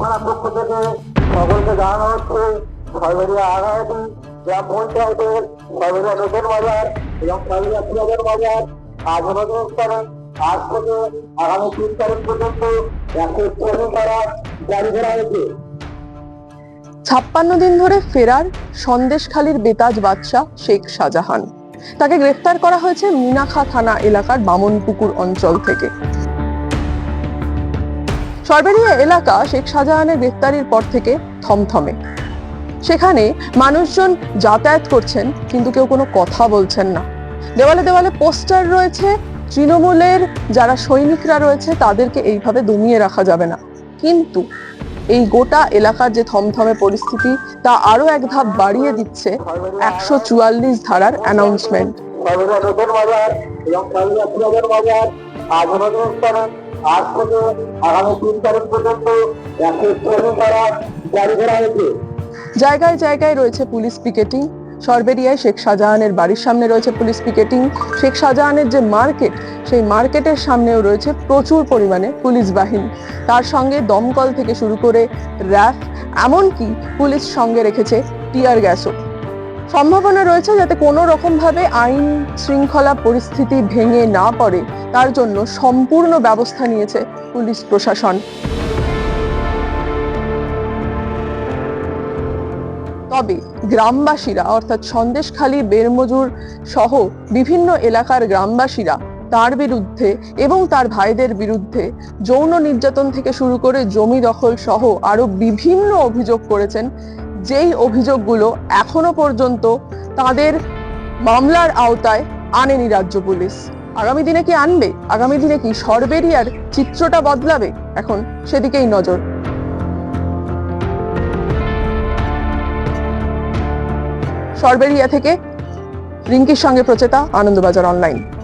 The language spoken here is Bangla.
থানার পক্ষ থেকে সকলকে জানানো হচ্ছে সর্বরিয়া আগামী গ্রাম পঞ্চায়েতের সর্বরিয়া নতুন বাজার এবং সর্বরিয়া পুরাজার বাজার। আজ অনুরোধ করেন আজ থেকে আগামী তিন তারিখ পর্যন্ত একশো চল্লিশ তারা জারি করা হয়েছে। ছাপ্পান্ন দিন ধরে ফেরার সন্দেশখালীর বেতাজ বাদশাহ শেখ শাহজাহান। তাকে গ্রেফতার করা হয়েছে মিনাখা থানা এলাকার বামনপুকুর অঞ্চল থেকে। সরবেরিয়া এলাকা শেখ শাহজাহানের গ্রেফতারির পর থেকে থমথমে। সেখানে মানুষজন যাতায়াত করছেন, কিন্তু কেউ কোনো কথা বলছেন না। দেওয়ালে দেওয়ালে পোস্টার রয়েছে, তৃণমূলের যারা সৈনিকরা রয়েছে, তাদেরকে এইভাবে দমিয়ে রাখা যাবে না। কিন্তু এই গোটা এলাকার যে থমথমে পরিস্থিতি, তা আরও এক ধাপ বাড়িয়ে দিচ্ছে একশো চুয়াল্লিশ ধারার অ্যানাউন্সমেন্ট আজ থেকে আগামী তিন তারিখ পর্যন্ত একশো ট্রেনিং করা জারি করা হয়েছে। জায়গায় জায়গায় রয়েছে পুলিশ পিকেটিং। সরবেরিয়ায় শেখ শাহজাহানের বাড়ির সামনে রয়েছে পুলিশ পিকেটিং। শেখ শাহজাহানের যে মার্কেট, সেই মার্কেটের সামনেও রয়েছে প্রচুর পরিমাণে পুলিশ বাহিনী। তার সঙ্গে দমকল থেকে শুরু করে র্যাফ, এমনকি পুলিশ সঙ্গে রেখেছে টিয়ার গ্যাসও। সম্ভাবনা রয়েছে যাতে কোনো রকমভাবে আইন শৃঙ্খলা পরিস্থিতি ভেঙে না পড়ে, তার জন্য সম্পূর্ণ ব্যবস্থা নিয়েছে পুলিশ প্রশাসন। তবে গ্রামবাসীরা, অর্থাৎ সন্দেশখালী, বেরমজুর সহ বিভিন্ন এলাকার গ্রামবাসীরা তার বিরুদ্ধে এবং তার ভাইদের বিরুদ্ধে যৌন নির্যাতন থেকে শুরু করে জমি দখল সহ আরও বিভিন্ন অভিযোগ করেছেন যেই অভিযোগগুলো এখনও পর্যন্ত তাদের মামলার আওতায় আনেনি রাজ্য পুলিশ। আগামী দিনে কি আনবে? আগামী দিনে কি সরবেরিয়ার চিত্রটা বদলাবে? এখন সেদিকেই নজর। সরবেরিয়া থেকে রিঙ্কির সঙ্গে প্রচেতা আনন্দবাজার অনলাইন।